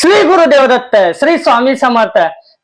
श्री गुरुदेव दत्त श्री स्वामी समर्थ.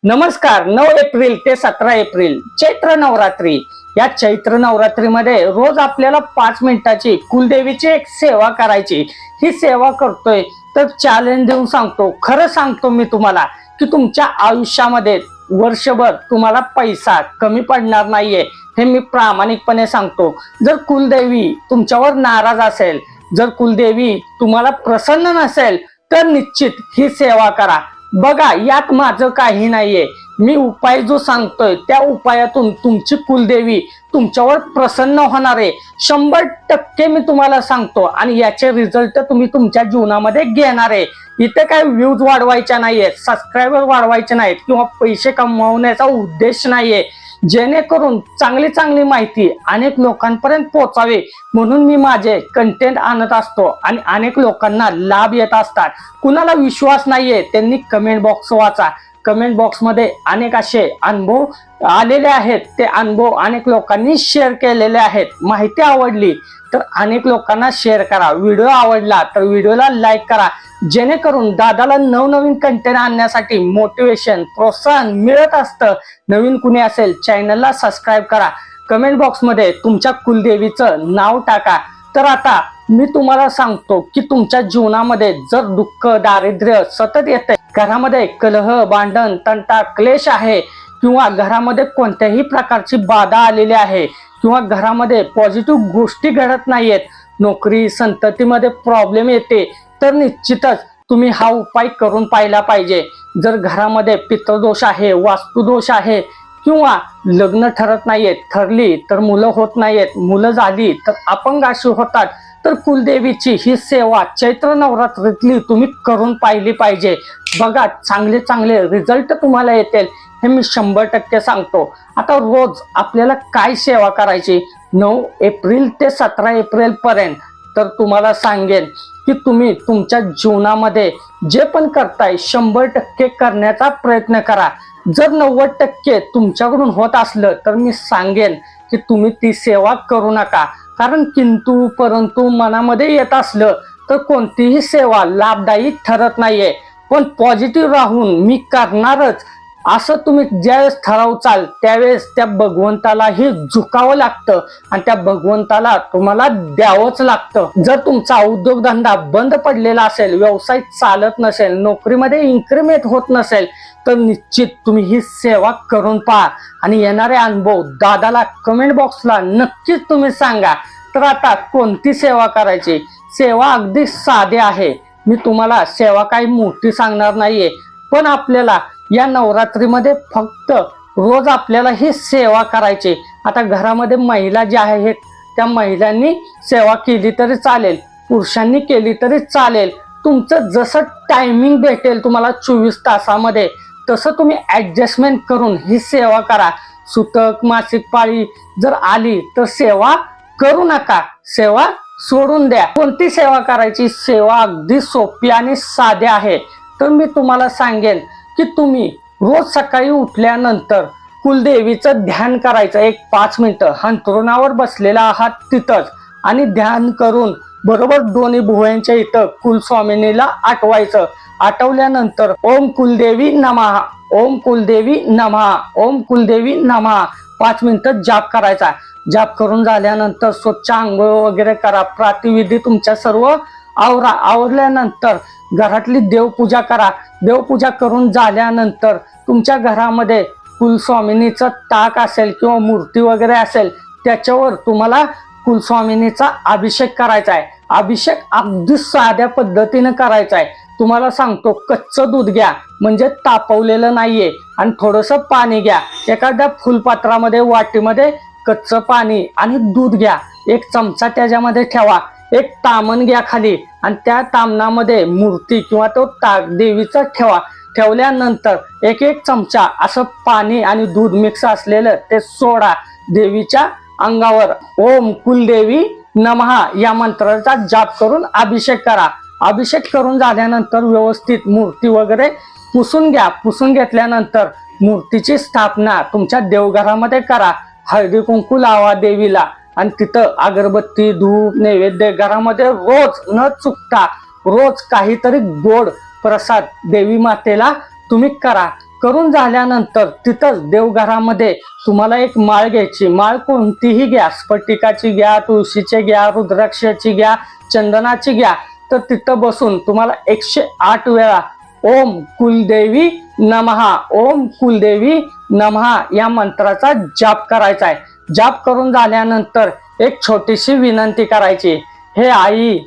नमस्कार नऊ एप्रिल ते सतरा एप्रिल चैत्र नवरात्री. या चैत्र नवरात्रीमध्ये रोज आपल्याला पाच मिनिटाची कुलदेवीची एक सेवा करायची. ही सेवा करतोय तर चॅलेंज देऊन सांगतो. खरं सांगतो मी तुम्हाला की तुमच्या आयुष्यामध्ये वर्षभर तुम्हाला पैसा कमी पडणार नाहीये हे मी प्रामाणिकपणे सांगतो. जर कुलदेवी तुमच्यावर नाराज असेल जर कुलदेवी तुम्हाला प्रसन्न नसेल तर निश्चित ही सेवा करा. बघा यात माझं काही नाहीये. मी उपाय जो सांगतोय त्या उपायातून तुमची कुलदेवी तुमच्यावर प्रसन्न होणार आहे. शंभर टक्के मी तुम्हाला सांगतो आणि याचे रिझल्ट तुम्ही तुमच्या जीवनामध्ये घेणार आहे. इथे काय व्ह्यूज वाढवायच्या नाहीयेत सबस्क्रायबर वाढवायचे नाहीत किंवा पैसे कमवण्याचा उद्देश नाहीये. जेणेकरून चांगली चांगली माहिती अनेक लोकांपर्यंत पोहोचावे. म्हणून मी माझे कंटेंट आणत असतो आणि अनेक लोकांना लाभ येत असतात. कुणाला विश्वास नाहीये त्यांनी कमेंट बॉक्स वाचा. कमेंट बॉक्समध्ये अनेक असे अनुभव आलेले आहेत. ते अनुभव अनेक लोकांनी शेअर केलेले आहेत. माहिती आवडली तर अनेक लोकांना शेअर करा. व्हिडिओ आवडला तर व्हिडिओला लाईक करा. जेणेकरून दादाला नवनवीन कंटेंट आणण्यासाठी मोटिवेशन प्रोत्साहन मिळत असतं. नवीन कुणी असेल चॅनलला सबस्क्राईब करा. कमेंट बॉक्समध्ये तुमच्या कुलदेवीचं नाव टाका. तर आता मी तुम्हाला सांगतो की तुमच्या जीवनामध्ये जर दुःख दारिद्र्य सतत येत घरामध्ये कलह भांडण तंटा क्लेश आहे किंवा घरामध्ये कोणत्याही प्रकारची बाधा आलेली आहे किंवा घरामध्ये पॉझिटिव्ह गोष्टी घडत नाहीयेत नोकरी संततीमध्ये प्रॉब्लेम येते तर निश्चितच तुम्ही हा उपाय करून पाहिला पाहिजे. जर घरामध्ये पितृदोष आहे वास्तुदोष आहे किंवा लग्न ठरत नाहीयेत ठरली तर मुलं होत नाहीयेत मुलं झाली तर अपंग अशी होतात तर कुलदेवीची ही सेवा चैत्र नवरात्रीतली तुम्ही करून पाहिली पाहिजे. बघा चांगले चांगले रिझल्ट तुम्हाला येतील हे मी शंभर टक्के सांगतो. आता रोज आपल्याला काय सेवा करायची? नऊ एप्रिल ते सतरा एप्रिल पर्यंत तर तुम्हाला सांगेन. की तुम्ही तुमच्या जीवनामध्ये जे पण करताय शंभर टक्के करण्याचा प्रयत्न करा. जर नव्वद टक्के तुमच्याकडून होत असलं तर मी सांगेन की तुम्ही ती सेवा करू नका. कारण किंतु परंतु मनामध्ये येत असलं तर कोणतीही सेवा लाभदायी ठरत नाहीये. पण पॉझिटिव्ह राहून मी करणारच. असं तुम्ही ज्यावेळेस ठरवचाल त्यावेळेस त्या भगवंतालाही झुकावं लागतं आणि त्या भगवंताला तुम्हाला द्यावंच लागतं. जर तुमचा उद्योगधंदा बंद पडलेला असेल व्यवसाय चालत नसेल नोकरीमध्ये इन्क्रीमेंट होत नसेल तर निश्चित तुम्ही ही सेवा करून पहा. आणि येणारे अनुभव दादाला कमेंट बॉक्सला नक्कीच तुम्ही सांगा. तर आता कोणती सेवा करायची? सेवा अगदी साधी आहे. मी तुम्हाला सेवा काही मोठी सांगणार नाहीये. पण आपल्याला या नवरात्रीमध्ये फक्त रोज आपल्याला ही सेवा करायची. आता घरामध्ये महिला ज्या आहेत त्या महिलांनी सेवा केली तरी चालेल पुरुषांनी केली तरी चालेल. तुमचं जसं टायमिंग भेटेल तुम्हाला चोवीस तासामध्ये तसं तुम्ही ॲडजस्टमेंट करून ही सेवा करा. सुतक मासिक पाळी जर आली तर सेवा करू नका. सेवा सोडून द्या. कोणती सेवा करायची? सेवा अगदी सोपी आणि साधी आहे. तर मी तुम्हाला सांगेन की तुम्ही रोज सकाळी उठल्यानंतर कुलदेवीचं ध्यान करायचं. एक पाच मिनिटं. अंतरुणावर बसलेला आहात तिथंच. आणि ध्यान करून बरोबर दोन्ही भुवयांच्या इथं कुलस्वामिनीला आठवायचं. आठवल्यानंतर ओम कुलदेवी नमहा ओम कुलदेवी नमहा ओम कुलदेवी नमहा पाच मिनिटं जाप करायचा. जाप करून झाल्यानंतर स्वच्छ आंघोळ वगैरे करा. प्रातिविधी तुमच्या सर्व आवरा आवरल्यानंतर घरातली देवपूजा करा. देवपूजा करून झाल्यानंतर तुमच्या घरामध्ये कुलस्वामिनीचं ताक असेल किंवा मूर्ती वगैरे असेल त्याच्यावर तुम्हाला कुलस्वामिनीचा अभिषेक करायचा आहे. अभिषेक अगदी साध्या पद्धतीनं करायचा आहे. तुम्हाला सांगतो कच्चं दूध घ्या म्हणजे तापवलेलं नाहीये आणि थोडंसं पाणी घ्या. एखाद्या फुलपात्रामध्ये वाटीमध्ये कच्चं पाणी आणि दूध घ्या. एक चमचा त्याच्यामध्ये ठेवा. एक तामण घ्या खाली. आणि त्या तामणामध्ये मूर्ती किंवा तो ताक देवीचा ठेवा. ठेवल्यानंतर एक एक चमचा असं पाणी आणि दूध मिक्स असलेलं ते सोडा देवीच्या अंगावर. ओम कुलदेवी नमहा या मंत्राचा जाप करून अभिषेक करा. अभिषेक करून झाल्यानंतर व्यवस्थित मूर्ती वगैरे पुसून घ्या. पुसून घेतल्यानंतर मूर्तीची स्थापना तुमच्या देवघरामध्ये करा. हळदी कुंकू लावा देवीला. आणि तिथं अगरबत्ती धूप नैवेद्य घरामध्ये रोज न चुकता रोज काहीतरी गोड प्रसाद देवी मातेला तुम्ही करा. करून झाल्यानंतर तिथंच देवघरामध्ये तुम्हाला एक माळ घ्यायची. माळ कोणतीही घ्या. स्फटिकाची घ्या तुळशीची घ्या रुद्राक्षाची घ्या चंदनाची घ्या. तर तिथं बसून तुम्हाला एकशे आठ वेळा ओम कुलदेवी नमहा. ओम कुलदेवी नमहा या मंत्राचा जाप करायचा आहे. जाप करून झाल्यानंतर एक छोटीशी विनंती करायची. हे आई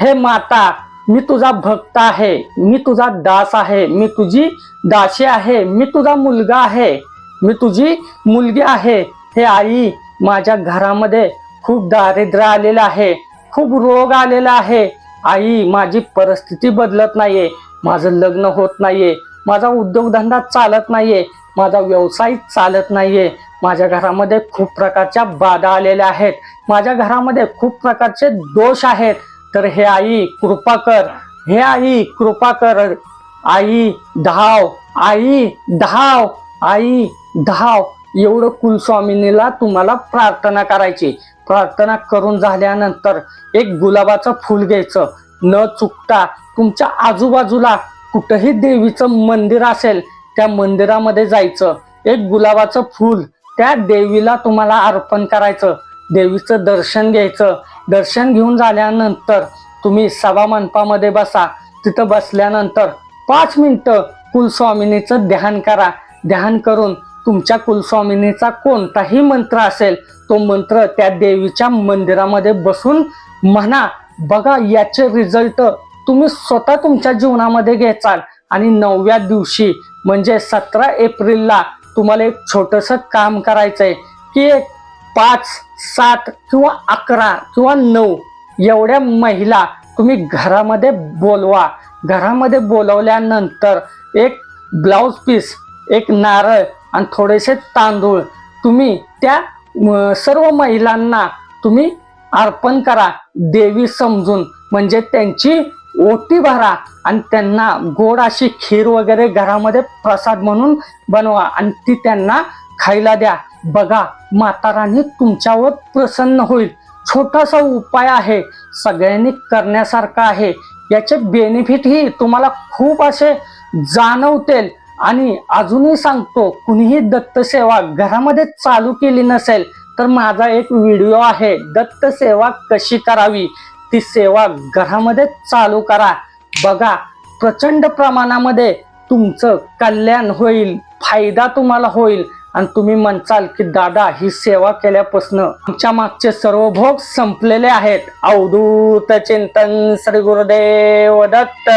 हे माता मी तुझा भक्त आहे. मी तुझा दास आहे. मी तुझी दासी आहे. मी तुझा मुलगा आहे. मी तुझी मुलगी आहे. हे आई माझ्या घरामध्ये खूप दारिद्र्य आलेलं आहे. खूप रोग आलेला आहे. आई माझी परिस्थिती बदलत नाहीये. माझं लग्न होत नाहीये. माझा उद्योगधंदा चालत नाहीये. माझा व्यवसाय चालत नाहीये. माझ्या घरामध्ये खूप प्रकारच्या बाधा आलेल्या आहेत. माझ्या घरामध्ये खूप प्रकारचे दोष आहेत. तर हे आई कृपा कर. हे आई कृपा कर. आई धाव. आई धाव. आई धाव. एवढं कुलस्वामिनीला तुम्हाला प्रार्थना करायची. प्रार्थना करून झाल्यानंतर एक गुलाबाचं फूल घ्यायचं. न चुकता तुमच्या आजूबाजूला कुठंही देवीचं मंदिर असेल त्या मंदिरामध्ये जायचं. एक गुलाबाचं फूल त्या देवीला तुम्हाला अर्पण करायचं देवीचं दर्शन घ्यायचं. दर्शन घेऊन झाल्यानंतर तुम्ही सभा मंडपामध्ये बसा. तिथं बसल्यानंतर पाच मिनटं कुलस्वामिनीचं ध्यान करा. ध्यान करून तुमच्या कुलस्वामिनीचा कोणताही मंत्र असेल तो मंत्र त्या देवीच्या मंदिरामध्ये बसून म्हणा बघा याचे रिझल्ट तुम्ही स्वतः तुमच्या जीवनामध्ये घ्याचाल आणि नवव्या दिवशी म्हणजे सतरा एप्रिलला तुम्हाला एक छोटस काम करायचंय की एक पाच सात किंवा अकरा किंवा नऊ एवढ्या महिला तुम्ही घरामध्ये बोलवा. घरामध्ये बोलवल्यानंतर एक ब्लाऊज पीस एक नारळ आणि थोडेसे तांदूळ तुम्ही त्या सर्व महिलांना तुम्ही अर्पण करा. देवी समजून. म्हणजे त्यांची ओटी भरा आणि त्यांना गोड अशी खीर वगैरे घरामध्ये प्रसाद म्हणून बनवा आणि ती त्यांना खायला द्या. बघा माता तुमच्यावर प्रसन्न होईल. छोटासा उपाय आहे. सगळ्यांनी करण्यासारखा आहे. याचे बेनिफिटही तुम्हाला खूप असे जाणवतील. आणि अजूनही सांगतो कुणीही दत्त सेवा घरामध्ये चालू केली नसेल तर माझा एक व्हिडिओ आहे दत्त सेवा कशी करावी? ती सेवा घरामध्ये चालू करा. बघा प्रचंड प्रमाणामध्ये तुमचं कल्याण होईल फायदा तुम्हाला होईल. आणि तुम्ही म्हणचाल की दादा ही सेवा केल्यापासून आमच्या मागचे सर्व भोग संपलेले आहेत. अवधूत चिंतन श्री गुरुदेव दत्त.